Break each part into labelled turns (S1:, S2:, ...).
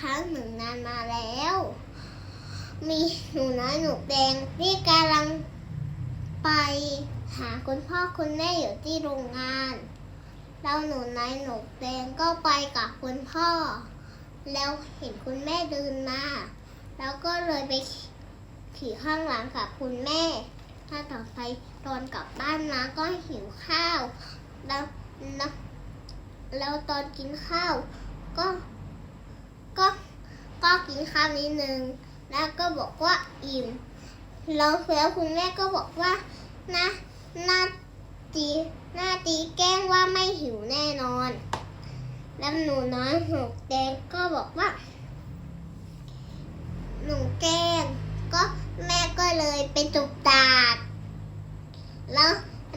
S1: ครั้งหนึ่งนานมาแล้ว มีหนูน้อยหนูแดงที่กำลังไปหาคุณพ่อคุณแม่อยู่ที่โรงงานแล้วหนูน้อยหนูแดงก็ไปกับคุณพ่อ แล้วเห็นคุณแม่เดินมา แล้วก็เลยไปขี่ข้างหลังกับคุณแม่ ถ้าต่อไปตอนกลับบ้านมาก็หิวข้าว แล้วแล้วแล้วตอนกินข้าว กินข้าวนิดนึง แล้วก็บอกว่าอิ่มแล้วแล้วคุณแม่ก็บอกว่านะหน้าตีหน้าตีแกล้งว่าไม่หิวแน่นอน แล้วหนูน้อยหกแดงก็บอกว่า หนูแกล้งก็แม่ก็เลยไปจุกตาดแล้ว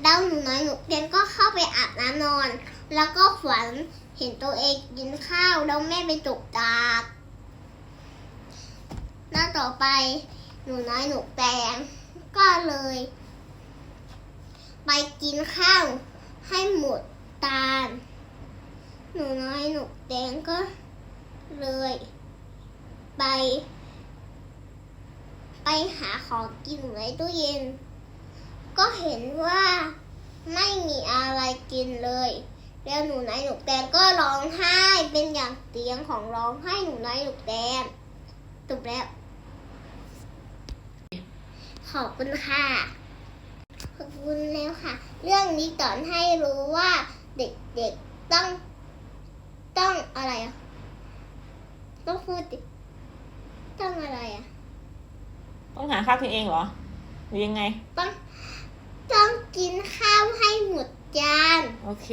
S1: แล้วหนูน้อยหนูแดงก็เข้าไปอาบน้ำนอน แล้วก็ฝันเห็นตัวเองกินข้าวแล้วแม่ไปจุกตาด น้าต่อไปหนูน้อยหนูแดงก็เลย ไปกินข้าวให้หมดตาล หนูน้อยหนูแดงก็เลย ไป ไปหาของกินไว้ตู้เย็น ก็เห็นว่าไม่มีอะไรกินเลย แล้วหนูน้อยหนูแดงก็ร้องไห้เป็นอย่างเสียงของร้องไห้หนูน้อยหนูแดงจบแล้ว ขอบคุณค่ะ ขอบคุณแล้วค่ะ เรื่องนี้สอนให้รู้ว่าเด็กๆต้อง ต้องอะไรอะ ต้องพูดดิต้องอะไรอะ
S2: ต้องหาข้าวกินเองเหรอ หรือยังไง
S1: ต้อง ต้องกินข้าวให้หมดจาน
S2: โอเค